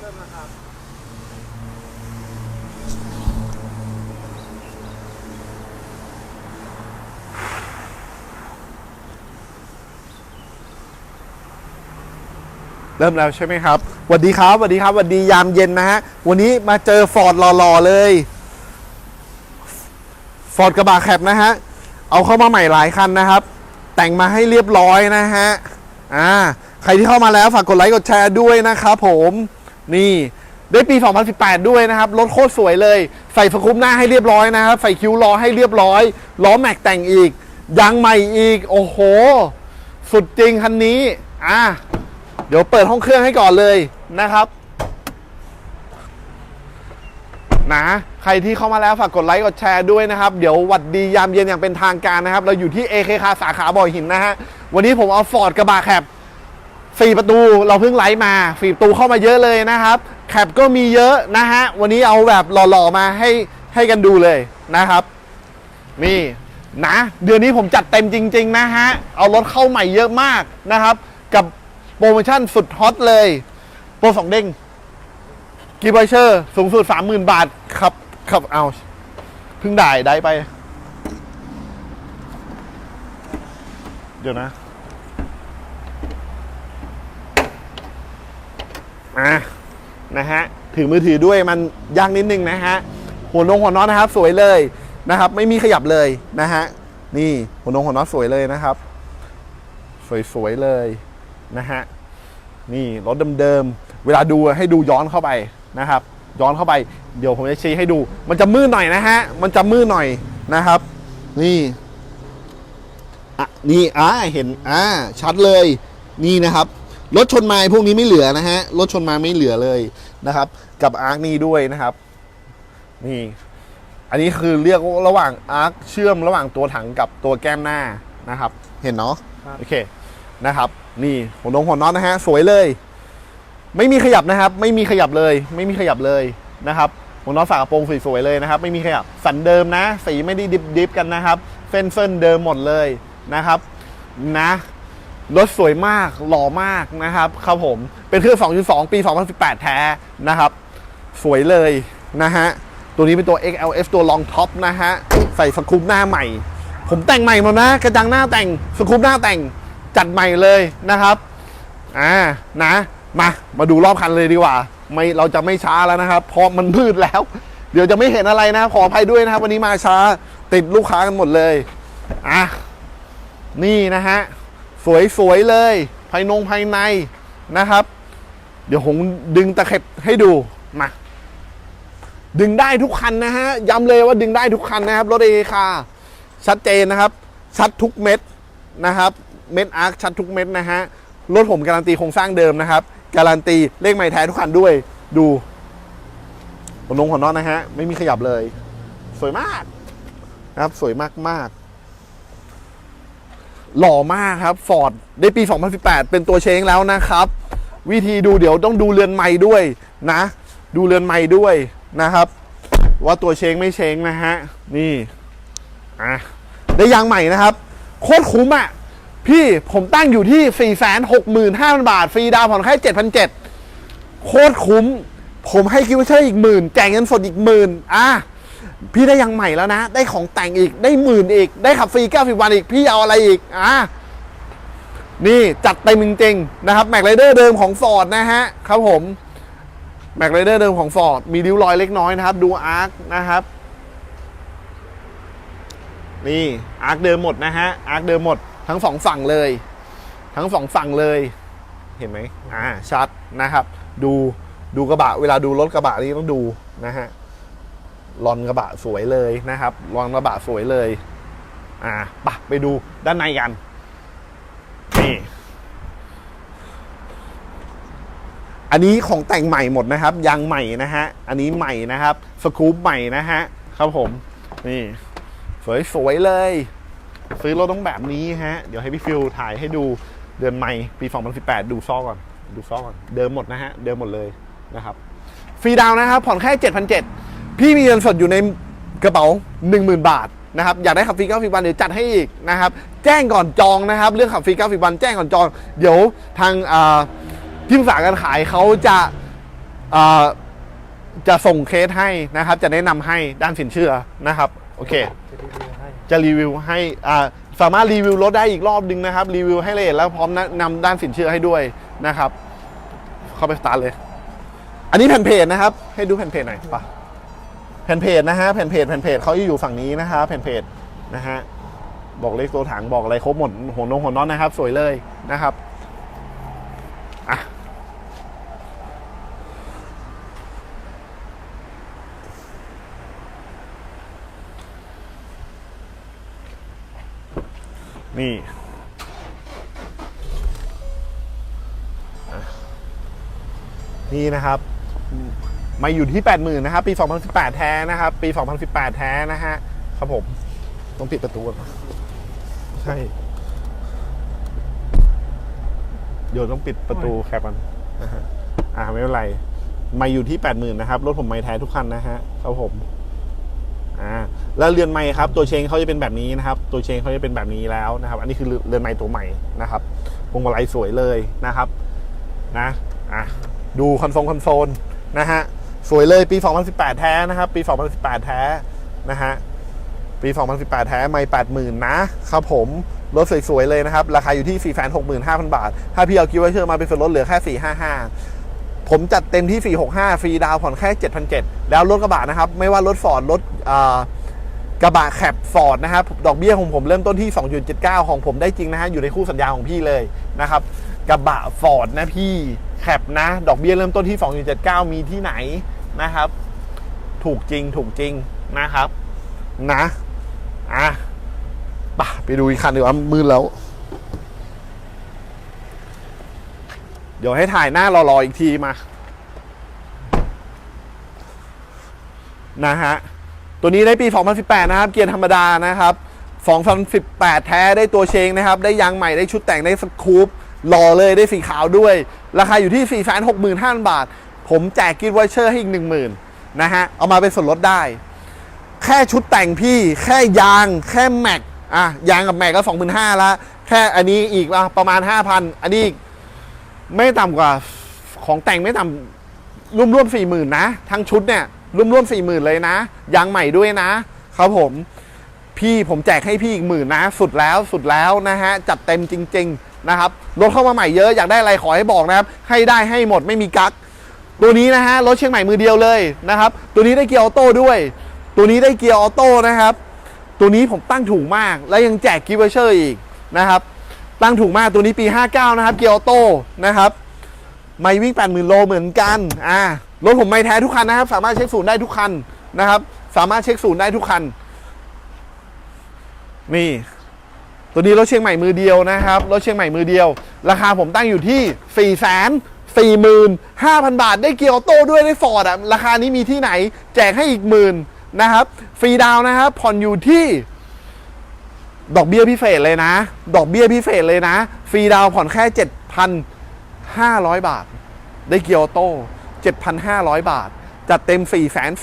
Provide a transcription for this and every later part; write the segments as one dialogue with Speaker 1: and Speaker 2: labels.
Speaker 1: เริ่มแล้วครับ
Speaker 2: เริ่มแล้วใช่ไหมครับสวัสดีครับสวัสดีครับสวัสดียามเย็นนะฮะ วันนี้มาเจอฟอร์ดหล่อๆเลย ฟอร์ดกระบะแคปนะฮะ เอาเข้ามาใหม่หลายคันนะครับ แต่งมาให้เรียบร้อยนะฮะ อ่า ใครที่เข้ามาแล้วฝากกดไลค์กดแชร์ด้วยนะครับผม นี่ได้ปี 2018 ด้วยนะครับ รถโคตรสวยเลย ใส่สกูปหน้าให้เรียบร้อยนะครับ ใส่คิ้วล้อให้เรียบร้อย ล้อแม็กแต่งอีก ยางใหม่อีก โอ้โห สุดจริงคันนี้ อ่าเดี๋ยวเปิดห้องเครื่องให้ก่อนเลยนะครับ นะ ใครที่เข้ามาแล้วฝากกดไลค์ กดแชร์ด้วยนะครับ เดี๋ยวหวัดดียามเย็นอย่างเป็นทางการนะครับ เราอยู่ที่ AK คาสาขาบ่อหินนะฮะ วันนี้ผมเอาฟอร์ดกระบะแคป สี่ประตูเราเพิ่งไลฟ์มาสี่ประตูเข้ามาเยอะเลยนะครับแคปก็มีเยอะนะฮะ วันนี้เอาแบบหล่อๆมาให้ให้กันดูเลยนะครับ นี่นะ เดือนนี้ผมจัดเต็มจริง ๆ นะฮะ เอารถเข้าใหม่เยอะมากนะครับ กับโปรโมชั่นสุดฮอตเลย โปรสองเด้งกีบอยเชอร์สูงสุด 30,000 บาทครับครับเอาเพิ่งได้ได้ไป เดี๋ยวนะะนะฮะถือมือถือด้วยมันยากนิดนึงนะฮะหัวนงหัวน็อตนะครับ สวยเลยนะครับ ไม่มีขยับเลยนะฮะนี่หัวนงหัวน็อตสวยเลยนะครับ สวยๆเลยนะฮะนี่รถเดิมๆเวลาดูให้ดูย้อนเข้าไปนะครับ ย้อนเข้าไป เดี๋ยวผมจะชี้ให้ดู มันจะมืดหน่อยนะฮะมันจะมืดหน่อยนะครับ นี่อะนี่อ่าเห็นอ่าชัดเลย นี่นะครับ รถชนไม้พวกนี้ไม่เหลือนะฮะ รถชนไม้ไม่เหลือเลยนะครับ กับอาร์คนี่ด้วยนะครับ นี่ อันนี้คือเรียกว่าระหว่างอาร์คเชื่อมระหว่างตัวถังกับตัวแก้มหน้านะครับ เห็นเนาะ
Speaker 1: ครับ
Speaker 2: โอเคนะครับ นี่หัวนงหัวน็อตนะฮะ สวยเลย ไม่มีขยับนะครับ ไม่มีขยับเลย ไม่มีขยับเลยนะครับหัวน็อตฝากระโปรงสวยๆเลยนะครับ ไม่มีขยับสันเดิมนะ สีไม่ได้ดิบๆกันนะครับเส้นเส้นเดิมหมดเลยนะครับ นะ รถสวยมากหล่อมากนะครับครับผมเป็นเครื่อง 2.2 ปี 2018 แท้นะครับ สวยเลยนะฮะ ตัวนี้เป็นตัว XLF ตัว Long Top นะฮะ ใส่สกูปหน้าใหม่ ผมแต่งใหม่หมดนะกระจังหน้าแต่งสกูปหน้าแต่งจัดใหม่เลยนะครับอ่านะมามาดูรอบคันเลยดีกว่า ไม่เราจะไม่ช้าแล้วนะครับ เพราะมันมืดแล้ว เดี๋ยวจะไม่เห็นอะไรนะ ขออภัยด้วยนะครับ วันนี้มาช้าติดลูกค้ากันหมดเลยอะนี่นะฮะ สวยๆเลย ภายนงภายในนะครับ เดี๋ยวผมดึงตะเข็บให้ดูมาดึงได้ทุกคันนะฮะย้ำเลยว่าดึงได้ทุกคันนะครับรถเอคาชัดเจนนะครับ ชัดทุกเม็ดนะครับ เม็ดอาร์คชัดทุกเม็ดนะฮะรถผมการันตีโครงสร้างเดิมนะครับ การันตีเลขใหม่แท้ทุกคันด้วยดูหัวนงหัวนอนนะฮะไม่มีขยับเลย สวยมากนะครับ สวยมากมากๆ หล่อมากครับฟอร์ดได้ปี 2018 เป็นตัวเชงแล้วนะครับ วิธีดูเดี๋ยวต้องดูเรือนไม้ด้วยนะ ดูเรือนไม้ด้วยนะครับ ว่าตัวเชงไม่เชงนะฮะนี่อะได้ยางใหม่นะครับ โคตรคุ้มอะพี่ผมตั้งอยู่ที่ 4 6 5 0 0 0 บาท ฟรีดาวผ่อนแค่7,700โคตรคุ้ม ผมให้คิวเชอร์อีกหมื่นแจกเงินสดอีกหมื่นอะ พี่ได้ยางใหม่แล้วนะ ได้ของแต่งอีกได้หมื่นอีก ได้ขับฟรี90วันอีก พี่เอาอะไรอีกอะนี่จัดเต็มจริงๆนะครับแม็กไรเดอร์เดิมของฟอร์ดนะฮะครับผมแม็กไรเดอร์เดิมของฟอร์ดมีริ้วรอยเล็กน้อยนะครับ ดูอาร์คนะครับ นี่อาร์คเดิมหมดนะฮะอาร์คเดิมหมดทั้งสองฝั่งเลย ทั้งสองฝั่งเลย เห็นไหมอ่าชัดนะครับ ดูดูกระบะเวลาดูรถกระบะนี่ต้องดูนะฮะ ลอนกระบะสวยเลยนะครับลอนกระบะสวยเลย อ่าปะไปดูด้านในกัน นี่ อันนี้ของแต่งใหม่หมดนะครับ ยางใหม่นะฮะ อันนี้ใหม่นะครับ สกู๊ปใหม่นะฮะ ครับผม นี่ สวยๆเลย ซื้อรถต้องแบบนี้ฮะ เดี๋ยวให้พี่ฟิวถ่ายให้ดูเดือนใหม่ปี 2018 ดูซอก่อน ดูซอก่อน เดิมหมดนะฮะ เดิมหมดเลยนะครับ ฟรีดาวน์นะครับ ผ่อนแค่7,700 พี่มีเงินสดอยู่ในกระเป๋า 10,000 บาทนะครับอยากได้ขับฟรี90วันเดี๋ยวจัดให้อีกนะครับแจ้งก่อนจองนะครับ เรื่องขับฟรี90วันแจ้งก่อนจอง เดี๋ยวทางที่ปรึกษาการขายเขาจะาจะส่งเคสให้นะครับ จะแนะนำให้ด้านสินเชื่อนะครับโอเค
Speaker 1: จะรีวิวให้
Speaker 2: อ่าสามารถรีวิวรถได้อีกรอบหนึงนะครับ รีวิวให้ละเอียดแล้วพร้อมนะนำด้านสินเชื่อให้ด้วยนะครับ เข้าไปสตาร์ทเลย อันนี้แผ่นเพจนะครับ ให้ดูแผ่นเพจหน่อยปะ แผ่นเพจนะฮะแผ่นเพจแผ่นเพจเขาอยู่ฝั่งนี้นะครับแผ่นเพจนะฮะบอกเลขตัวถังบอกอะไรครบหมดหัวนงหัวน็อตนะครับ สวยเลยนะครับอะนี่นี่นะครับ มาอยู่ที่ 80,000นะครับปี 2018 แท้นะครับ ปี 2018 แท้นะฮะครับผมต้องปิดประตูก่อนใช่เดี๋ยวต้องปิดประตูแคปมันนะฮะอ่าไม่เป็นไรมาอยู่ที่80,000นะครับ รถผมไม่แท้ทุกคันนะฮะครับผมอ่าแล้วเรือนไม้ครับ ตัวเชงเขาจะเป็นแบบนี้นะครับ ตัวเชงเขาจะเป็นแบบนี้แล้วนะครับ อันนี้คือเรือนไม้ตัวใหม่นะครับพวงมาลัยสวยเลยนะครับ นะอะดูคอนโซลคอนโซลนะฮะ สวยเลยปี 2018 แท้นะครับ ปี 2018 แท้นะฮะปี 2018 แท้ไม่ 80,000 นะครับผมรถสวยๆเลยนะครับ ราคาอยู่ที่ 465,000 บาท ถ้าพี่เอากิฟต์วเชอร์มาเป็นส่วนลดเหลือแค่ 455 ผมจัดเต็มที่ 465 ฟรีดาวผ่อนแค่ 7,700 แล้วรถกระบะนะครับ ไม่ว่ารถฟอร์ดรถกระบะแคปฟอร์ดนะครับ ดอกเบี้ยของผมเริ่มต้นที่ 2.79 ของผมได้จริงนะฮะ อยู่ในคู่สัญญาของพี่เลยนะครับ กระบะฟอร์ดนะพี่แคปนะ ดอกเบี้ยเริ่มต้นที่ 2.79 มีที่ไหน นะครับ ถูกจริงถูกจริงนะครับ นะอะไปไปดูอีกคันดีกว่ามืดแล้ว เดี๋ยวให้ถ่ายหน้ารอๆอีกทีมา นะฮะ ตัวนี้ได้ปี 2018 นะครับ เกียร์ธรรมดานะครับ 2018 แท้ได้ตัวเชงนะครับ ได้ยางใหม่ได้ชุดแต่งได้สกูปหล่อเลยได้สีขาวด้วย ราคาอยู่ที่ 465,000 บาท ผมแจกกิฟต์วอเชอร์ให้อีก10,000นนะฮะ เอามาเป็นส่วนลดได้ แค่ชุดแต่งพี่แค่ยางแค่แม็กอะยางกับแม็กก็25,000ละแค่อันนี้อีกอะประมาณ5,000อันนี้ไม่ต่ำกว่าของแต่งไม่ต่ำร่วมๆสี่หมื่นนะ ทั้งชุดเนี่ยร่วมๆสี่หมื่นเลยนะ ยางใหม่ด้วยนะ ครับผมพี่ผมแจกให้พี่อีกหมื่นนะ สุดแล้วสุดแล้วนะฮะ จัดเต็มจริง ๆ นะครับรถเข้ามาใหม่เยอะอยากได้อะไรขอให้บอกนะครับ ให้ได้ให้หมดไม่มีกั๊ก ตัวนี้นะฮะรถเชียงใหม่มือเดียวเลยนะครับ ตัวนี้ได้เกียร์ออโต้ด้วย ตัวนี้ได้เกียร์ออโต้นะครับ ตัวนี้ผมตั้งถูกมาก และยังแจกกิฟต์เชอร์อีกนะครับ ตั้งถูกมากตัวนี้ปี 59 นะครับ เกียร์ออโต้นะครับ ไม่วิ่ง 80,000 โลเหมือนกันอ่ารถผมไม่แท้ทุกคันนะครับ สามารถเช็คศูนย์ได้ทุกคันนะครับ สามารถเช็คศูนย์ได้ทุกคัน นี่ ตัวนี้รถเชียงใหม่มือเดียวนะครับรถเชียงใหม่มือเดียว ราคาผมตั้งอยู่ที่4 4 5 0 0 0 บาท ได้เกียร์ออโต้ด้วยได้ฟอร์ดอะ ราคานี้มีที่ไหน แจกให้อีกหมื่นนะครับ ฟรีดาวนะครับ ผ่อนอยู่ที่ ดอกเบี้ยพิเศษเลยนะ ดอกเบี้ยพิเศษเลยนะ ฟรีดาวผ่อนแค่ 7,500 บาท ได้เกียร์ออโต้ 7,500 บาท จัดเต็ม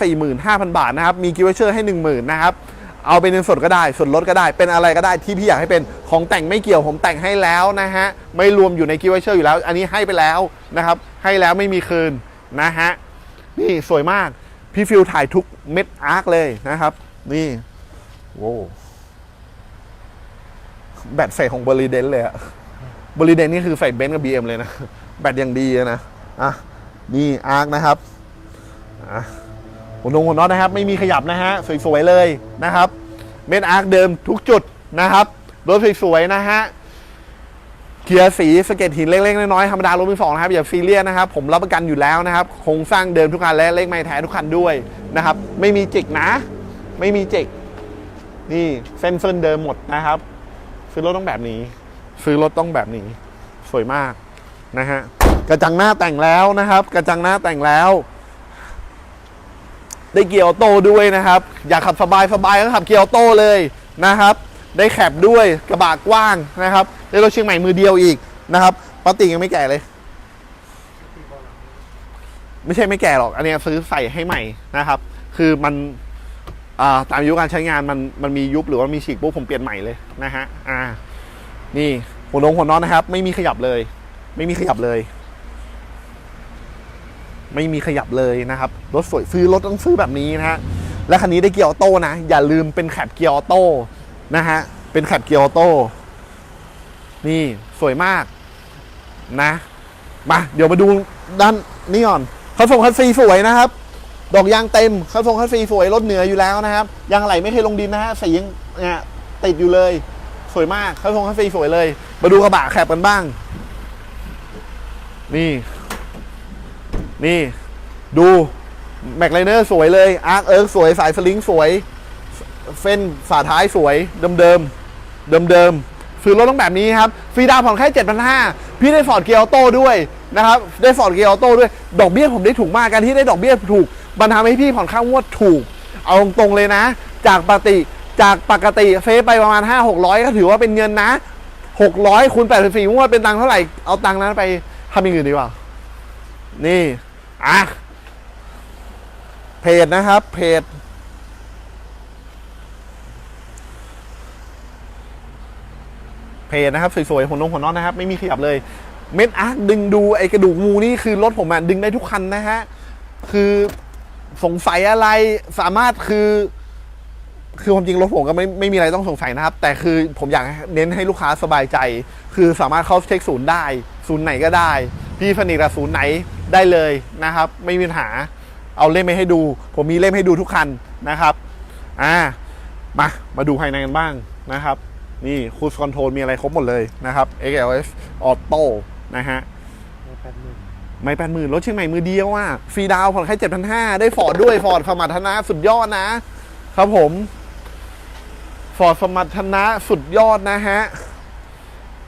Speaker 2: 445,000 บาทนะครับ มีกิฟต์วเชอร์ให้ 10,000นะครับ เอาเป็นเงินสดก็ได้ส่วนลดก็ได้ เป็นอะไรก็ได้ที่พี่อยากให้เป็นของแต่งไม่เกี่ยวผมแต่งให้แล้วนะฮะ ไม่รวมอยู่ในกิฟต์วอเชอร์อยู่แล้ว อันนี้ให้ไปแล้วนะครับ ให้แล้วไม่มีคืนนะฮะ นี่สวยมาก พี่ฟิลถ่ายทุกเม็ดอาร์คเลยนะครับ นี่โว้แบตใส่ของบริเดนเลยอะบริเดนนี่คือใส่เบนซ์กับ BM เอ็มเลยนะ แบตอย่างดีนะอะนี่อาร์คนะครับอะ หัวนงหัวน็อตนะครับ ไม่มีขยับนะฮะสวยๆเลยนะครับ เม็ดอาร์คเดิมทุกจุดนะครับรถสวยๆนะฮะเกียร์สีสะเก็ตหินเล็กๆน้อยๆธรรมดารถมือสองนะครับอย่าซีเรียสนะครับ ผมรับประกันอยู่แล้วนะครับโครงสร้างเดิมทุกคันและเลขไม่แท้ทุกคันด้วยนะครับ ไม่มีจิกนะ ไม่มีจิกนี่เส้นเส้นเดิมหมดนะครับ ซื้อรถต้องแบบนี้ ซื้อรถต้องแบบนี้ สวยมากนะฮะกระจังหน้าแต่งแล้วนะครับ กระจังหน้าแต่งแล้ว ได้เกียร์ออโต้ด้วยนะครับ อยากขับสบายสบายก็ขับเกียร์ออโต้เลยนะครับ ได้แคปด้วยกระบะกว้างนะครับได้รถเชียงใหม่มือเดียวอีกนะครับปาติยังไม่แก่เลย ไม่ใช่ไม่แก่หรอก อันนี้ซื้อใส่ให้ใหม่นะครับ คือมันาตามอายุการใช้งานมันมันมียุบหรือว่ามีฉีกปุ๊บผมเปลี่ยนใหม่เลยนะฮะอ่านี่หัวนงหัวนอตนะครับ ไม่มีขยับเลย ไม่มีขยับเลย ไม่มีขยับเลยนะครับ รถสวยซื้อรถต้องซื้อแบบนี้นะฮะ และคันนี้ได้เกียร์ออโต้นะ อย่าลืมเป็นแคปเกียร์ออโต้นะฮะ เป็นแคปเกียร์ออโต้ นี่สวยมากนะ มาเดี๋ยวมาดูด้านนี้ก่อนเขาส่งคันซีสวยนะครับ ดอกยางเต็มเขาส่งคันซีสวยรถเหนืออยู่แล้วนะครับ ยางไหลไม่เคยลงดินนะฮะสียังเนี่ยติดอยู่เลย สวยมากเขาส่งคันซีสวยเลย มาดูกระบะแคบกันบ้าง นี่ นี่ดูแม็กไลเนอร์สวยเลยอาร์คเอิร์กสวยสายสลิงสวยเฟ้นฝาท้ายสวยเดิมเดิมเดิมเดิมซื้อรถต้องแบบนี้ครับ ฟรีดาวผ่อนแค่ 7,500 พี่ได้ฟอร์ดเกียร์ออโต้ด้วยนะครับ ได้ฟอร์ดเกียร์ออโต้ด้วย ดอกเบี้ยผมได้ถูกมาก การที่ได้ดอกเบี้ยถูกมันทำให้พี่ผ่อนค่างวดถูก เอาตรงๆเลยนะ จากปกติจากปกติเซไปประมาณ 5 600 ก็ถือว่าเป็นเงินนะ 600คูณ84งวดเป็นตังค์เท่าไหร่ เอาตังค์นั้นไปทำอย่างอื่นดีกว่า นี่ อะเพจนะครับ เพจเพจนะครับสวยๆหัวนงหัวนอตนะครับ ไม่มีขยับเลย เม็ดอาร์คดึงดูไอกระดูกงูนี่คือรถผมอะดึงได้ทุกคันนะฮะ คือสงสัยอะไรสามารถคือ คือความจริงรถผมก็ไม่ไม่มีอะไรต้องสงสัยนะครับ แต่คือผมอยากเน้นให้ลูกค้าสบายใจ คือสามารถเข้าเช็คศูนย์ได้ ศูนย์ไหนก็ได้ พี่สนิทกับศูนย์ไหน ได้เลยนะครับ ไม่มีปัญหาเอาเล่มไปให้ดู ผมมีเล่มให้ดูทุกคันนะครับอ่ามามาดูภายในกันบ้างนะครับ นี่คูสคอนโทรลมีอะไรครบหมดเลยนะครับ XLS Auto นะฮะ
Speaker 1: แปดหมื่น
Speaker 2: ไม่แปดหมื่นรถเชียงใหม่มือเดียวอะฟรีดาวน์ผ่อนแค่เจ็ดพันห้าได้ฟอร์ดด้วยฟอร์ดสมรรถนะสุดยอดนะ ครับผมฟอร์ดสมรรถนะสุดยอดนะฮะ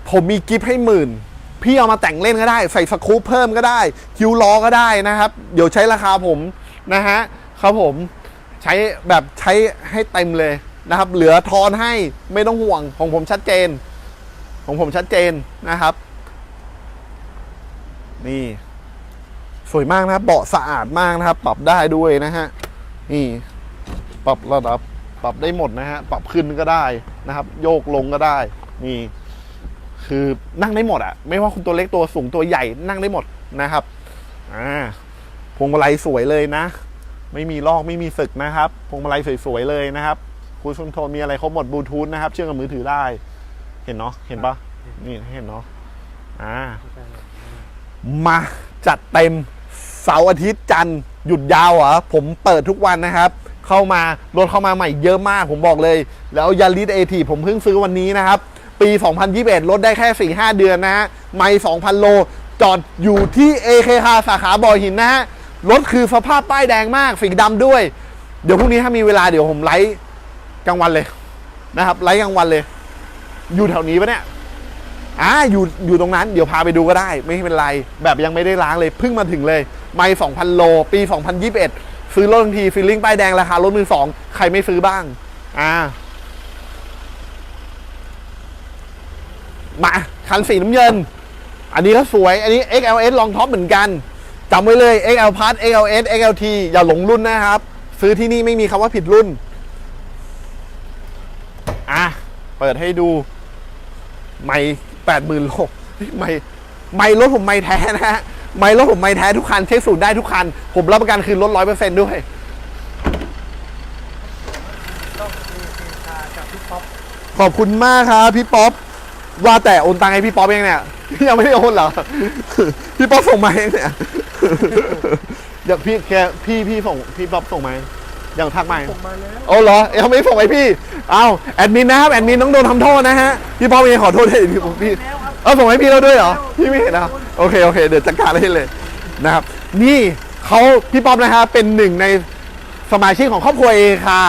Speaker 2: ผมมีกิฟต์ให้หมื่น พี่เอามาแต่งเล่นก็ได้ ใส่สครูปเพิ่มก็ได้ คิวล้อก็ได้นะครับ เดี๋ยวใช้ราคาผมนะฮะครับผมใช้แบบใช้ให้เต็มเลยนะครับ เหลือทอนให้ไม่ต้องห่วงของผมชัดเจน ของผมชัดเจนนะครับ นี่ สวยมากนะครับ เบาะสะอาดมากนะครับ ปรับได้ด้วยนะฮะนี่ปรับระดับ ปรับได้หมดนะฮะ ปรับขึ้นก็ได้นะครับ โยกลงก็ได้นี่ คือนั่งได้หมดอะไม่ว่าคุณตัวเล็กตัวสูงตัวใหญ่นั่งได้หมดนะครับอ่าพวงมาลัยสวยเลยนะ ไม่มีลอกไม่มีสึกนะครับพวงมาลัยสวยๆเลยนะครับคุณคอนโทรลมีอะไรครบหมดบลูทูธนะครับ เชื่อมกับมือถือได้ เห็นเนาะเห็นปะนี่เห็นเนาะอ่า
Speaker 1: แปดหมื่น
Speaker 2: มาจัดเต็มเสาร์อาทิตย์จันทร์หยุดยาวเหรอผมเปิดทุกวันนะครับ เข้ามารถเข้ามาใหม่เยอะมากผมบอกเลย แล้วยาริสเอทีผมเพิ่งซื้อวันนี้นะครับ ปี 2021รถได้แค่ 4-5 เดือนนะฮะ ไม่2,000 โล จอดอยู่ที่ AKK สาขาบ่อหินนะฮะ รถคือสภาพป้ายแดงมาก สีดำด้วย เดี๋ยวพรุ่งนี้ถ้ามีเวลาเดี๋ยวผมไลฟ์กลางวันเลยนะครับไลฟ์กลางวันเลย อยู่แถวนี้ปะเนี่ยอ่าอยู่อยู่ตรงนั้นเดี๋ยวพาไปดูก็ได้ ไม่เป็นไร แบบยังไม่ได้ล้างเลยเพิ่งมาถึงเลย ไม่2,000 โล ปี 2021 ซื้อรถทันทีฟีลลิ่งป้ายแดงราคารถมือสองใครไม่ซื้อบ้าง อ่า มาคันสีน้ำเงิน อันนี้ก็สวย อันนี้ XLS ลองท็อปเหมือนกันจำไว้เลย XL Plus XLS XLT อย่าหลงรุ่นนะครับ ซื้อที่นี่ไม่มีคำว่าผิดรุ่น อะ เปิดให้ดูไม่แปดหมื่นโลไม่ไม่รถผมไม่แท้นะฮะไม่รถผมไม่แท้ทุกคัน เช็คศูนย์ได้ทุกคัน ผมรับประกันคืนรถร้อยเปอร์เซ็นต์ด้วยขอบคุณมากครับพี่ป๊อป ว่าแต่โอนตังค์ให้พี่ป๊อปยังเนี่ยยังไม่ได้โอนเหรอ พี่ป๊อปส่งมาเองเนี่ยอยากพี่แกพี่พี่ส่งพี่ป๊อปส่งมาอย่างทักมา
Speaker 1: ส่งมาแล้ว
Speaker 2: เอาเหรอยังไม่ส่งให้พี่เอาแอดมินนะครับแอดมินต้องโดนทำโทษนะฮะพี่ป๊อปเองขอโทษให้พี่พี่
Speaker 1: แล้วครับ
Speaker 2: เอาส่งให้พี่เราด้วยเหรอพี่ไม่เห็นนะโอเคโอเค เดี๋ยวจัดการให้เลยนะครับ นี่เขาพี่ป๊อปนะครับเป็นหนึ่งในสมาชิกของครอบครัวเอคา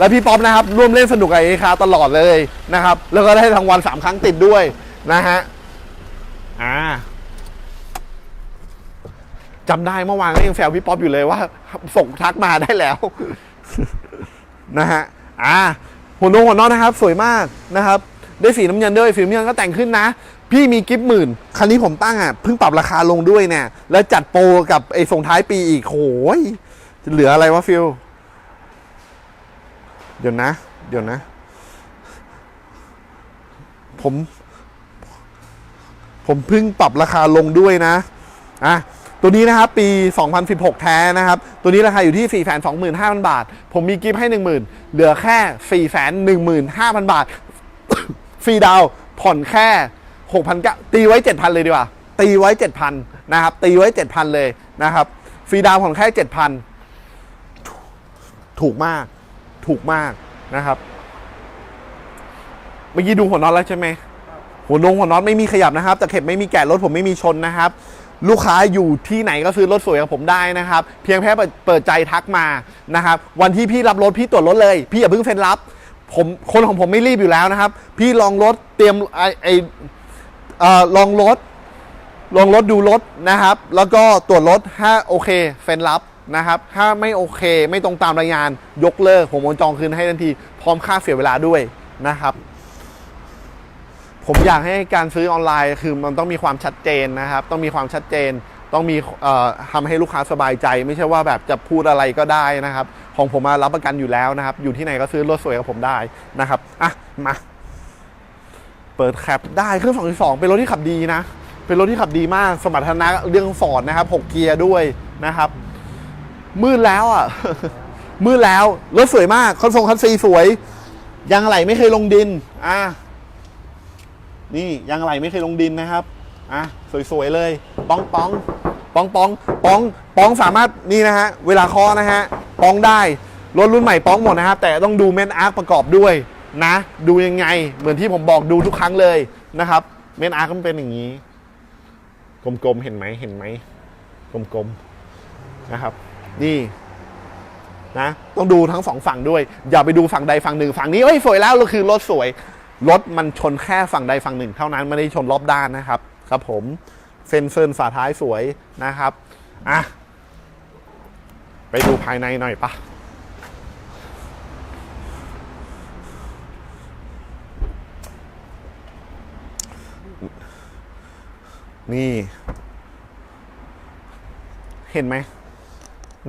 Speaker 2: แล้วพี่ป๊อปนะครับร่วมเล่นสนุกกับเอคาตลอดเลยนะครับ แล้วก็ได้รางวัลสามครั้งติดด้วยนะฮะอ่าจำได้เมื่อวานก็ยังแซวพี่ป๊อปอยู่เลยว่าส่งทักมาได้แล้วนะฮะอ่าหัวนงหัวนอนนะครับ สวยมากนะครับ ได้สีน้ำเงินด้วยสีน้ำเงินก็แต่งขึ้นนะ พี่มีกิฟต์หมื่น คันนี้ผมตั้งอะเพิ่งปรับราคาลงด้วยเนี่ย แล้วจัดโปรกับไอ้ส่งท้ายปีอีกโหยจะเหลืออะไรวะฟิล เดี๋ยวนะ เดี๋ยวนะ ผม ผมเพิ่งปรับราคาลงด้วยนะ อะตัวนี้นะครับ ปี 2016 แท้นะครับ ตัวนี้ราคาอยู่ที่ 425,000 บาท ผมมีกิฟต์ให้ 10,000 เหลือแค่ 415,000 บาท ฟรีดาวผ่อนแค่6,900ตีไว้ 7,000 เลยดีกว่า ตีไว้ 7,000 นะครับ ตีไว้ 7,000 เลยนะครับ ฟรีดาวผ่อนแค่ 7,000 ถูกมาก ถูกมากนะครับ เมื่อกี้ดูหัวน็อตแล้วใช่ไหมหัวนงหัวน็อตไม่มีขยับนะครับแต่เข็บไม่มีแกะรถผมไม่มีชนนะครับ ลูกค้าอยู่ที่ไหนก็ซื้อรถสวยกับผมได้นะครับ เพียงแค่เปิดเปิดใจทักมานะครับ วันที่พี่รับรถพี่ตรวจรถเลย พี่อย่าเพิ่งเซ็นรับ ผมคนของผมไม่รีบอยู่แล้วนะครับ พี่ลองรถเตรียมไอไอเอ่อลองรถลองรถดูรถนะครับ แล้วก็ตรวจรถถ้าโอเคเซ็นรับ นะครับ ถ้าไม่โอเคไม่ตรงตามรายงาน ยกเลิกผมโอนจองคืนให้ทันที พร้อมค่าเสียเวลาด้วยนะครับ ผมอยากให้การซื้อออนไลน์คือมันต้องมีความชัดเจนนะครับ ต้องมีความชัดเจน ต้องมีเอ่อทำให้ลูกค้าสบายใจ ไม่ใช่ว่าแบบจะพูดอะไรก็ได้นะครับ ของผมมารับประกันอยู่แล้วนะครับ อยู่ที่ไหนก็ซื้อรถสวยกับผมได้นะครับอะมาเปิดแคปได้เครื่อง2.2เป็นรถที่ขับดีนะ เป็นรถที่ขับดีมากสมรรถนะเรื่องฟอร์ดนะครับ6เกียร์ด้วยนะครับ มืดแล้วอะ มืดแล้วรถสวยมากคอนโซลคันซีสวยยางอะไหล่ไม่เคยลงดิน อะนี่ยางอะไหล่ไม่เคยลงดินนะครับอะสวยๆเลยป้องป้องป้องป้องป้องป้องสามารถนี่นะฮะเวลาคอนะฮะป้องได้รถรุ่นใหม่ป้องหมดนะครับแต่ต้องดูเมนอาร์คประกอบด้วยนะ ดูยังไง เหมือนที่ผมบอกดูทุกครั้งเลยนะครับเมนอาร์คมันเป็นอย่างนี้ กลมๆเห็นไหมเห็นไหมกลมๆนะครับ นี่นะต้องดูทั้งสองฝั่งด้วย อย่าไปดูฝั่งใดฝั่งหนึ่งฝั่งนี้เอ้ยสวยแล้วก็คือรถสวยรถมันชนแค่ฝั่งใดฝั่งหนึ่ง เท่านั้นไม่ได้ชนรอบด้านนะครับ ครับผมเฟนเซิร์ฝาท้ายสวยนะครับอะไปดูภายในหน่อยปะนี่ เห็นไหม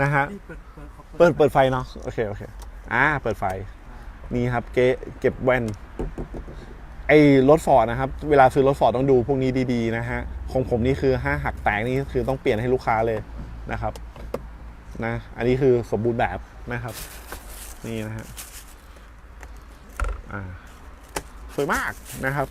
Speaker 2: นะฮะ
Speaker 1: พี่เปิดเปิดขอ
Speaker 2: เปิดเปิดไฟเนาะโอเคโอเคอ่าเปิดไฟ นี่ครับเกเก็บแว่นไอ้รถฟอร์ดนะครับ เวลาซื้อรถฟอร์ดต้องดูพวกนี้ดีๆนะฮะของผมนี่คือห้าหักแตกนี่คือต้องเปลี่ยนให้ลูกค้าเลยนะครับนะอันนี้คือสมบูรณ์แบบนะครับ นี่นะฮะอ่าสวยมากนะครับ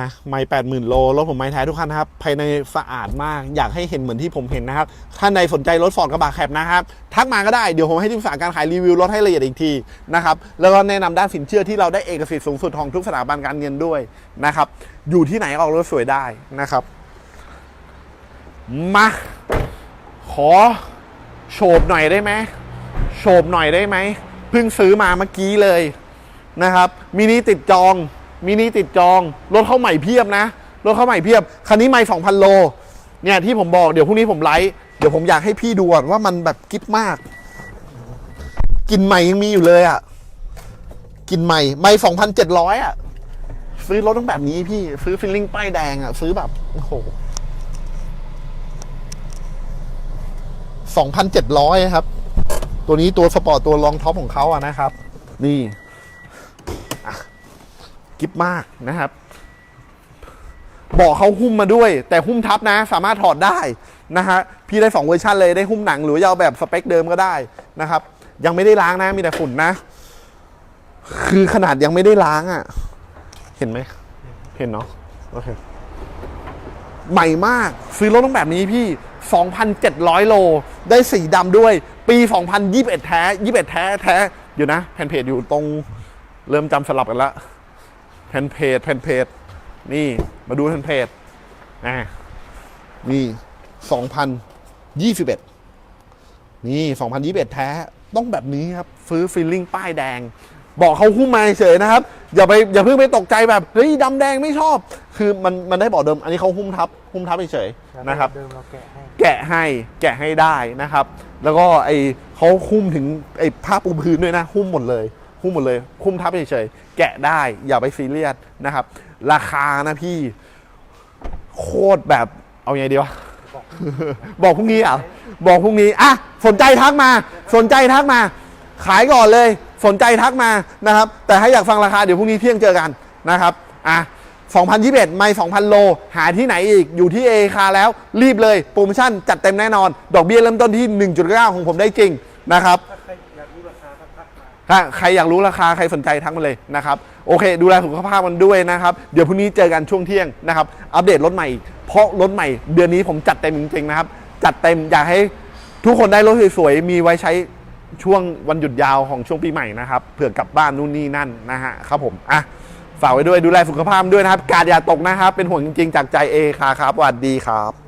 Speaker 2: นะไม่แปดหมื่นโลรถผมไม่แท้ทุกคันนะครับภายในสะอาดมากอยากให้เห็นเหมือนที่ผมเห็นนะครับท่านใดสนใจรถฟอร์ดกระบะแคปนะครับ ทักมาก็ได้เดี๋ยวผมให้ที่ปรึกษาการขายรีวิวรถให้ละเอียดอีกทีนะครับแล้วก็แนะนำด้านสินเชื่อที่เราได้เอกสิทธิ์สูงสุดของทุกสถาบันการเงินด้วยนะครับอยู่ที่ไหนออกรถสวยได้นะครับมาขอโฉบหน่อยได้ไหมโฉบหน่อยได้ไหมเพิ่งซื้อมาเมื่อกี้เลยนะครับมินิติดจอง มินิติดจองรถเข้าใหม่เพียบนะรถเข้าใหม่เพียบคันนี้ไม่2,000 โลเนี่ยที่ผมบอกเดี๋ยวพรุ่งนี้ผมไลฟ์เดี๋ยวผมอยากให้พี่ดูก่อนว่ามันแบบกิ๊บมากกลินใหม่ยังมีอยู่เลยอะ่ะกลินใหม่ไม่2,700อะ ซื้อรถต้องแบบนี้พี่ ซื้อฟิลลิ่งป้ายแดงอะ่ะ ซื้อแบบ โอ้โห2,700ครับ ตัวนี้ตัวสปอร์ตตัวรองท็อปของเขาอะนะครับ นี่ กิฟมากนะครับเบอกเขาหุ้มมาด้วย แต่หุ้มทับนะ สามารถถอดได้นะฮะพี่ได้ 2 เวอร์ชันเลยได้หุ้มหนังหรือจะเอาแบบสเปคเดิมก็ได้นะครับ ยังไม่ได้ล้างนะมีแต่ฝุ่นนะ คือขนาดยังไม่ได้ล้างอะ่ะ เห็นไหมเห็นเนาะโอเคใหม่มากซื้อรถต้องแบบนี้พี่ 2,700 โล ได้สีดำด้วย ปี 2021 แท้ 21 แท้ แท้เดี๋ยวนะ แผ่นเพจอยู่ตรง เริ่มจำสลับกันละ แผ่นเพจแผ่นเพจนี่มาดูแผ่นเพจอ่านี่สองพันยี่สิบเอ็ดนี่สองพันยี่สิบเอ็ดแท้ต้องแบบนี้ครับซื้อฟิลลิ่งป้ายแดง บอกเขาหุ้มมาเฉยๆนะครับ อย่าไปอย่าเพิ่งไปตกใจแบบเฮ้ยดำแดงไม่ชอบ คือมันมันได้บอกเดิม อันนี้เขาหุ้มทับหุ้มทับเฉยๆนะครับ
Speaker 1: เดิมเราแกะให้
Speaker 2: แกะให้แกะให้ได้นะครับ แล้วก็ไอเขาคุ้มถึงไอผ้าปูพื้นด้วยนะหุ้มหมดเลยหุ้มหมดเลยคุ้มทับเฉยๆ แกะได้ อย่าไปซีเรียสนะครับ ราคานะพี่ โคตรแบบเอาไงดีวะ บอกพรุ่งนี้อะ บอกพรุ่งนี้อะสนใจทักมา สนใจทักมา ขายก่อนเลย สนใจทักมานะครับ แต่ถ้าอยากฟังราคาเดี๋ยวพรุ่งนี้เที่ยงเจอกันนะครับอะ2021 ไม่ 2,000 โล หาที่ไหนอีก อยู่ที่เอคาแล้ว รีบเลย โปรโมชั่นจัดเต็มแน่นอน ดอกเบี้ยเริ่มต้นที่ 1.9 ของผมได้จริงนะครับ
Speaker 1: ถ้าใครอยากรู้ราคา
Speaker 2: ใครสนใจทักมาเลยนะครับโอเค ดูแลสุขภาพกันด้วยนะครับ เดี๋ยวพรุ่งนี้เจอกันช่วงเที่ยงนะครับ อัปเดตรถใหม่ เพราะรถใหม่ เดือนนี้ผมจัดเต็มจริงๆนะครับ จัดเต็มอยากให้ทุกคนได้รถสวยๆมีไว้ใช้ช่วงวันหยุดยาวของช่วงปีใหม่นะครับเผื่อกลับบ้านนู่นนี่นั่นนะฮะครับผมอะฝากไว้ด้วยดูแลสุขภาพด้วยนะครับ การอย่าตกนะครับ เป็นห่วงจริงๆ จากใจเอคาครับสวัสดีครับ